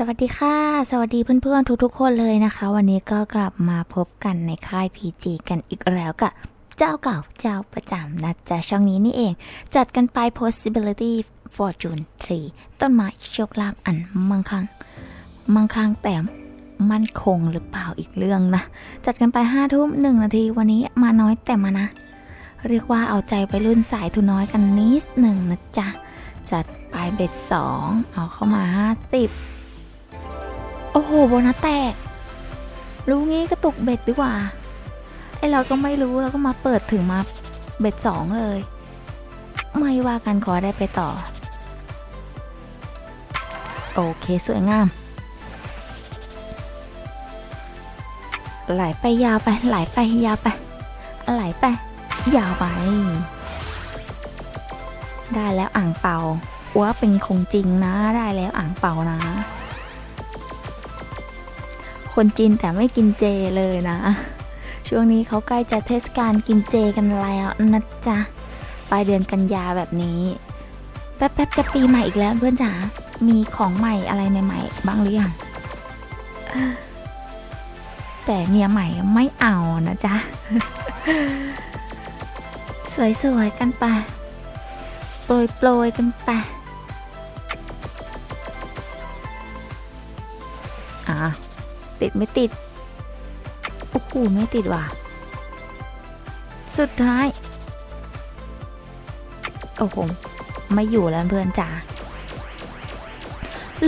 สวัสดีค่ะ สวัสดีเพื่อนๆ ทุกๆ คนเลยนะคะ วันนี้ก็กลับมาพบกันในค่าย PG กันอีกแล้วกับเจ้าเก่าเจ้าประจำนะจ๊ะช่องนี้นี่เอง จัดกันไป possibility fortune 3ต้นไม้โชคลาภอันมั่งคั่งมั่งคั่งแต่มั่นคงหรือเปล่าอีกเรื่องนะ จัดกันไปห้าทุ่มหนึ่งนาทีวันนี้มาน้อยแต่มานะ เรียกว่าเอาใจไปรุ่นสายทุนน้อยกันนิดหนึ่งนะจ๊ะจัดไปเบ็ดสองเอาเข้ามาห้าติบ อ้โหโบนัสแตก รู้งี้ก็ตกเบ็ดดีกว่า ไอเราก็ไม่รู้เราก็มาเปิดถึงมาเบ็ดสองเลย ไม่ว่ากันขอได้ไปต่อ โอเคสวยงาม ไหลไปยาวไปไหลไปยาวไปไหลไปยาวไป ได้แล้วอ่างเป่าว่าเป็นคงจริงนะ ได้แล้วอ่างเป่านะ คนจีนแต่ไม่กินเจเลยนะ ช่วงนี้เขาใกล้จะเทศกาลกินเจกันแล้วนะจ๊ะปลายเดือนกันยาแบบนี้ แป๊บๆจะปีใหม่อีกแล้วเพื่อนจ๋ามีของใหม่อะไรใหม่ๆบ้างหรือยังแต่เมียใหม่ไม่เอานะจ๊ะสวยๆกันไปโปรยๆกันไปอะ ติดไม่ติดโอ้โหไม่ติดว่ะ สุดท้าย โอ้โหไม่อยู่แล้วเพื่อนจ๋า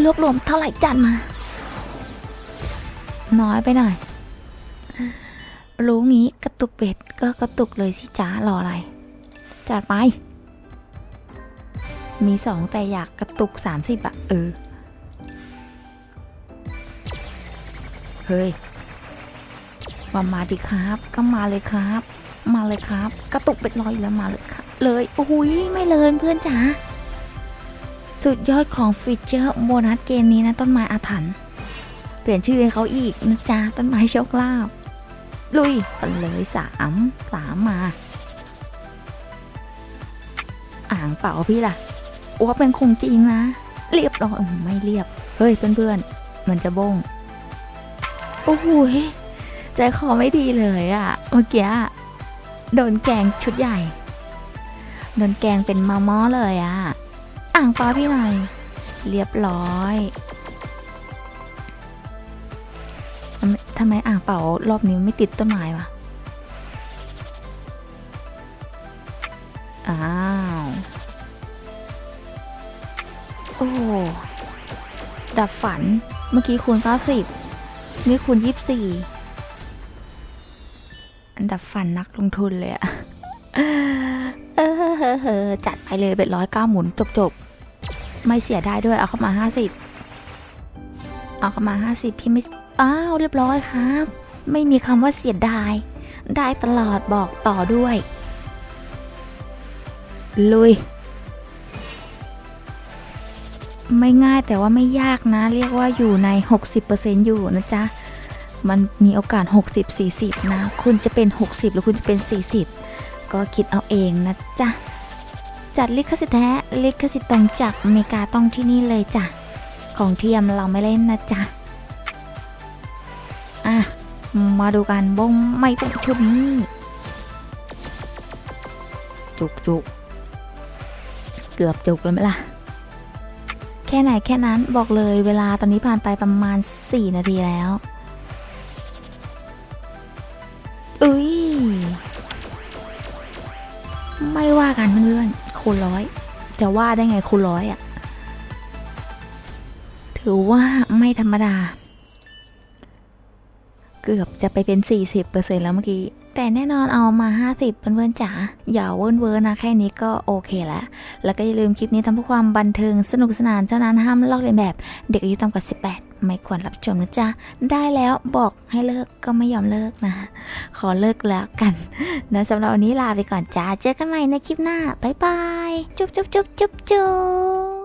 รวบรวมเท่าไหร่จัดมา น้อยไปหน่อย รู้งี้กระตุกเบ็ดก็กระตุกเลยสิจ้ารออะไร จัดไป มีสองแต่อยากกระตุกสามสิบอะเออ เฮ้ยมามาดิครับ ก็มาเลยครับ มาเลยครับ กระตุกเป็ดลอยแล้วมาเลยครับเลยโอ้ยไม่เลยเพื่อนจ๋าสุดยอดของฟีเจอร์โบนัสเกมนี้นะต้นไม้อาถรรพ์เปลี่ยนชื่อให้เขาอีกนะจ๊ะต้นไม้โชคลาภลุยไปเลยสามสามมา อ่างเปล่าพี่ล่ะว่าเป็นคงจริงนะ เรียบร้อยไม่เรียบ เฮ้ยเพื่อนๆมันจะบง โอ้โหยใจคอไม่ดีเลยอะเมื่อกี้โดนแกงชุดใหญ่ โดนแกงเป็นมาม้อเลยอะอ่างเปาพี่หน่อยเรียบร้อยทำไมทำไมอ่างเป่ารอบนี้ไม่ติดต้นไม้วะ อ้าว โอ้ ดับฝัน เมื่อกี้คูณ90 นี่คูณยี่สี่อันดับฝันนักลงทุนเลยอะเออจัดไปเลยเป็นร้อยเก้าหมุนจบจบๆไม่เสียได้ด้วย เอาเข้ามาห้าสิบเอาเข้ามาห้าสิบพี่ไม่ อ้าว เรียบร้อยครับ ไม่มีคำว่าเสียดาย ได้ตลอดบอกต่อด้วย ลุย ไม่ง่ายแต่ว่าไม่ยากนะ เรียกว่าอยู่ใน 60%อยู่นะจ๊ะ มันมีโอกาส 60 40 นะ คุณจะเป็น 60 หรือคุณจะเป็น 40 ก็คิดเอาเองนะจ๊ะ จัดลิขสิทธิ์แท้ลิขสิทธิ์ตรงจากอเมริกาต้องที่นี่เลยจ้ะ ของเทียมเราไม่เล่นนะจ๊ะ อะ มาดูกันบงไม่บงชุดนี้จุกจุกเกือบจุกแล้วไหมล่ะ แค่ไหนแค่นั้นบอกเลยเวลาตอนนี้ผ่านไปประมาณ 4 นาทีแล้ว อุ้ย ไม่ว่ากันเพื่อนๆคูณร้อย จะว่าได้ไงคูณร้อยอะ่ะ ถือว่าไม่ธรรมดา เกือบจะไปเป็น 40%แล้วเมื่อกี้ แต่แน่นอนเอามา 50เพื่อนๆจ๋าอย่าเวิร์นเวิร์นนะแค่นี้ก็โอเคแล้ว แล้วก็อย่าลืมคลิปนี้ทำเพื่อความบันเทิงสนุกสนานเท่านั้นห้ามลอกเลียนแบบ เด็กอายุต่ำกว่า 18 ไม่ควรรับชมนะจ๊ะ ได้แล้วบอกให้เลิกก็ไม่ยอมเลิกนะ ขอเลิกแล้วกันนะสำหรับวันนี้ลาไปก่อนจ้าเจอกันใหม่ในคลิปหน้าบ๊ายบายจุ๊บจุ๊บจุ๊บจุ๊บจุ๊บ